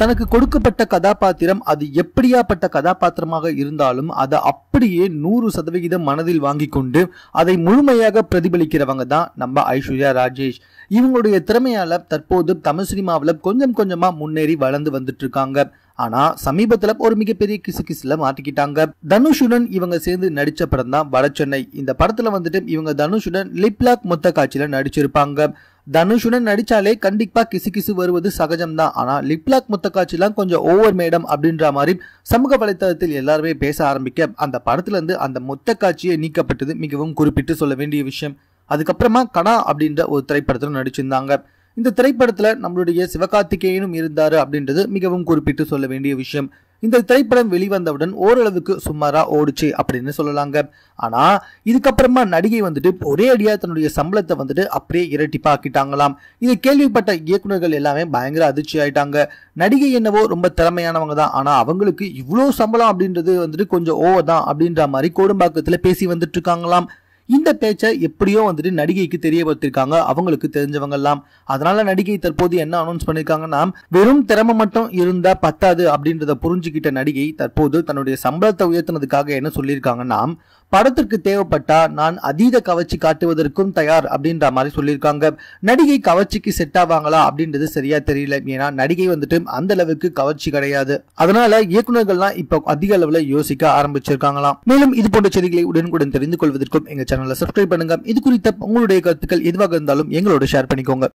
தனக்கு கொடுக்கப்பட்ட கதாபாத்திரம் அது எப்படியாப்பட்ட கதாபாத்திரமாக இருந்தாலும் அதை அப்படியே நூறு சதவிகிதம் மனதில் வாங்கி கொண்டு அதை முழுமையாக பிரதிபலிக்கிறவங்க தான் நம்ம ஐஸ்வர்யா ராஜேஷ். இவங்களுடைய திறமையால தற்போது தமிழ் சினிமாவில் கொஞ்சம் கொஞ்சமாக முன்னேறி வளர்ந்து வந்துட்டு இருக்காங்க. ஆனா சமீபத்துல ஒரு மிகப்பெரிய கிசு கிசுல மாட்டிக்கிட்டாங்க. தனுஷுடன் இவங்க சேர்ந்து நடிச்ச படம் தான் வடச்சென்னை இந்த படத்துல வந்துட்டு இவங்க தனுஷுடன் லிப்லாக் மொத்த காட்சியில நடிச்சிருப்பாங்க. தனுஷுடன் நடிச்சாலே கண்டிப்பா கிசு கிசு வருவது சகஜம்தான் ஆனா லிப்லாக் மொத்த காட்சிலாம் கொஞ்சம் ஓவர் மேடம் அப்படின்ற மாதிரி சமூக வலைத்தளத்தில் எல்லாருமே பேச ஆரம்பிக்க அந்த படத்துல இருந்து அந்த மொத்த நீக்கப்பட்டது மிகவும் குறிப்பிட்டு சொல்ல வேண்டிய விஷயம். அதுக்கப்புறமா கனா அப்படின்ற ஒரு திரைப்படத்தில் நடிச்சிருந்தாங்க. இந்த திரைப்படத்துல நம்மளுடைய சிவகார்த்திகேயனும் இருந்தாரு அப்படின்றது மிகவும் குறிப்பிட்டு சொல்ல வேண்டிய விஷயம். இந்த திரைப்படம் வெளிவந்தவுடன் ஓரளவுக்கு சுமாரா ஓடுச்சு அப்படின்னு சொல்லலாங்க. ஆனா இதுக்கப்புறமா நடிகை வந்துட்டு ஒரே அடியா தன்னுடைய சம்பளத்தை வந்துட்டு அப்படியே இரட்டிப்பாக்கிட்டாங்களாம். இதை கேள்விப்பட்ட இயக்குனர்கள் எல்லாமே பயங்கர அதிர்ச்சி ஆயிட்டாங்க. நடிகை என்னவோ ரொம்ப திறமையானவங்க தான். ஆனா அவங்களுக்கு இவ்வளோ சம்பளம் அப்படின்றது வந்துட்டு கொஞ்சம் ஓவர் தான் அப்படின்ற மாதிரி கோடும்பாக்கத்துல பேசி வந்துட்டு இருக்காங்களாம். இந்த பேச்சை எப்படியோ வந்துட்டு நடிகைக்கு தெரியப்படுத்திருக்காங்க அவங்களுக்கு தெரிஞ்சவங்க எல்லாம் அதனால நடிகை தற்போது என்ன அனௌன்ஸ் பண்ணிருக்காங்கன்னா வெறும் திறமை மட்டும் இருந்தா பத்தாது அப்படின்றத புரிஞ்சுக்கிட்ட நடிகை தற்போது தன்னுடைய சம்பளத்தை உயர்த்தினதுக்காக என்ன சொல்லியிருக்காங்கன்னா படத்திற்கு தேவைப்பட்டா நான் அதீத கவர்ச்சி காட்டுவதற்கும் தயார் அப்படின்ற மாதிரி சொல்லியிருக்காங்க. நடிகை கவர்ச்சிக்கு செட் ஆவாங்களா அப்படின்றது சரியா தெரியல. ஏன்னா நடிகை வந்துட்டு அந்த அளவுக்கு கவர்ச்சி கிடையாது. அதனால இயக்குநர்கள்லாம் இப்போ அதிக அளவுல யோசிக்க ஆரம்பிச்சிருக்காங்களாம். மேலும் இது போன்ற செய்திகளை உடனுக்குடன் தெரிந்து கொள்வதற்கும் எங்க சேனலை சப்ஸ்கிரைப் பண்ணுங்க. இது குறித்த உங்களுடைய கருத்துக்கள் எதுவாக இருந்தாலும் எங்களோட ஷேர் பண்ணிக்கோங்க.